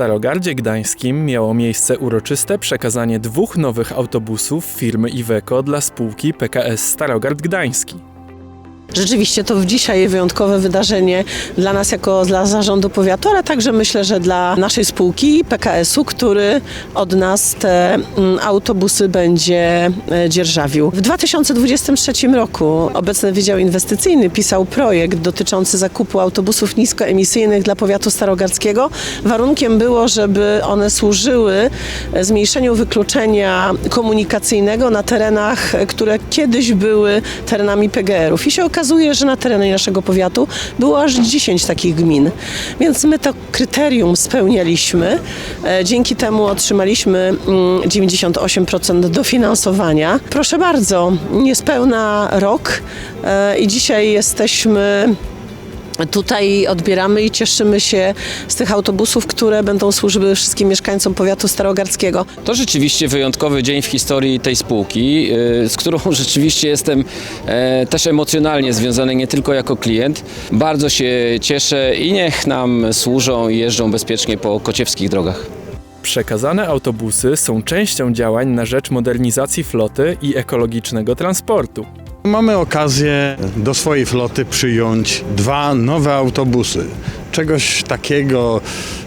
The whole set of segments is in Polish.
Starogardzie Gdańskim miało miejsce uroczyste przekazanie dwóch nowych autobusów firmy Iveco dla spółki PKS Starogard Gdański. Rzeczywiście to dzisiaj wyjątkowe wydarzenie dla nas jako dla zarządu powiatu, ale także myślę, że dla naszej spółki PKS-u, który od nas te mm, autobusy będzie e, dzierżawił. W 2023 roku obecny Wydział Inwestycyjny pisał projekt dotyczący zakupu autobusów niskoemisyjnych dla powiatu starogardzkiego. Warunkiem było, żeby one służyły e, zmniejszeniu wykluczenia komunikacyjnego na terenach, e, które kiedyś były terenami PGR-ów. I się okazuje, że na terenie naszego powiatu było aż 10 takich gmin. Więc my to kryterium spełnialiśmy. E, Dzięki temu otrzymaliśmy mm, 98% dofinansowania. Proszę bardzo, niespełna rok e, i dzisiaj jesteśmy Tutaj odbieramy i cieszymy się z tych autobusów, które będą służyły wszystkim mieszkańcom powiatu starogardzkiego. To rzeczywiście wyjątkowy dzień w historii tej spółki, y, z którą rzeczywiście jestem e, też emocjonalnie związany nie tylko jako klient. Bardzo się cieszę i niech nam służą i jeżdżą bezpiecznie po kociewskich drogach. Przekazane autobusy są częścią działań na rzecz modernizacji floty i ekologicznego transportu. Mamy okazję do swojej floty przyjąć dwa nowe autobusy. Czegoś takiego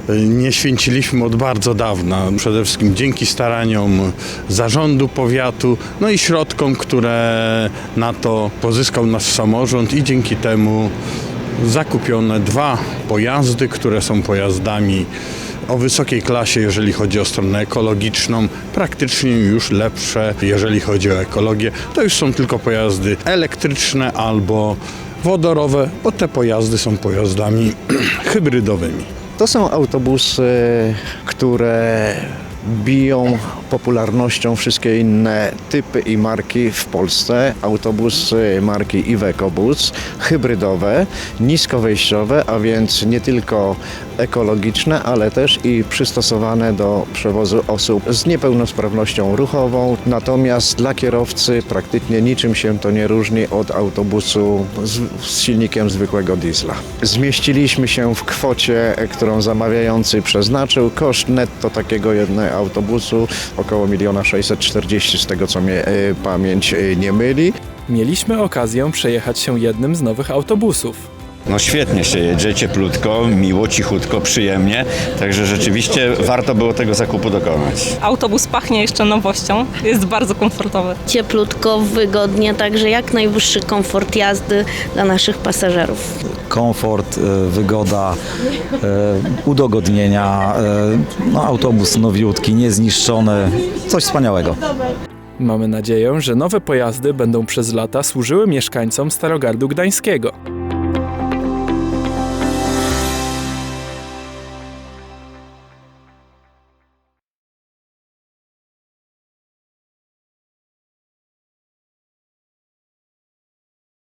y, nie święciliśmy od bardzo dawna. Przede wszystkim dzięki staraniom zarządu powiatu, no i środkom, które na to pozyskał nasz samorząd i dzięki temu zakupione dwa pojazdy, które są pojazdami o wysokiej klasie, jeżeli chodzi o stronę ekologiczną, praktycznie już lepsze, jeżeli chodzi o ekologię. To już są tylko pojazdy elektryczne albo wodorowe, bo te pojazdy są pojazdami hybrydowymi. To są autobusy, które biją popularnością wszystkie inne typy i marki w Polsce. Autobusy marki Iveco Bus, hybrydowe, niskowejściowe, a więc nie tylko ekologiczne, ale też i przystosowane do przewozu osób z niepełnosprawnością ruchową. Natomiast dla kierowcy praktycznie niczym się to nie różni od autobusu z, z silnikiem zwykłego diesla. Zmieściliśmy się w kwocie, którą zamawiający przeznaczył. Koszt netto takiego jednego autobusu około 1 640 z tego co mnie e, pamięć e, nie myli. Mieliśmy okazję przejechać się jednym z nowych autobusów. No świetnie się jedzie, cieplutko, miło, cichutko, przyjemnie, także rzeczywiście warto było tego zakupu dokonać. Autobus pachnie jeszcze nowością, jest bardzo komfortowy. cieplutko, wygodnie, także jak najwyższy komfort jazdy dla naszych pasażerów. komfort, e, wygoda, e, udogodnienia, e, no, autobus nowiutki, niezniszczony, coś wspaniałego. Mamy nadzieję, że nowe pojazdy będą przez lata służyły mieszkańcom Starogardu Gdańskiego.